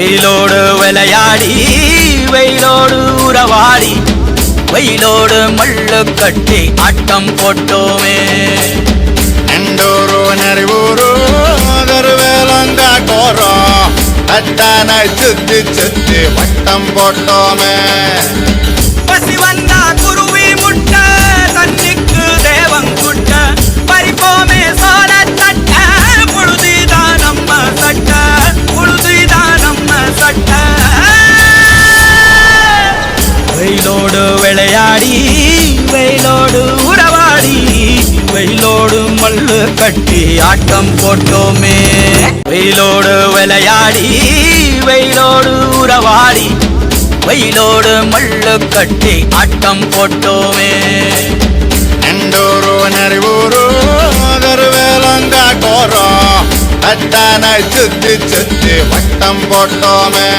வெயிலோடு விளையாடி வெயிலோடு உறவாடி வெயிலோடு மல்லு கட்டி ஆட்டம் போட்டோமே. நண்டோரோ நரிவூரோ வேலங்கா கோரோ. தட்டான சுத்தி சுத்தி வட்டம் போட்டோமே. விளையாடி வெயிலோடு உறவாடி வெயிலோடு மல்லு கட்டி ஆட்டம் போட்டோமே. வெயிலோடு விளையாடி வெயிலோடு உறவாடி வெயிலோடு மல்லு கட்டி ஆட்டம் போட்டோமே. நண்டோரோ நரிவோரோ தருவேலங்காட்டோரோ அத்தானை சுத்தி சுத்தி வட்டம் போட்டோமே.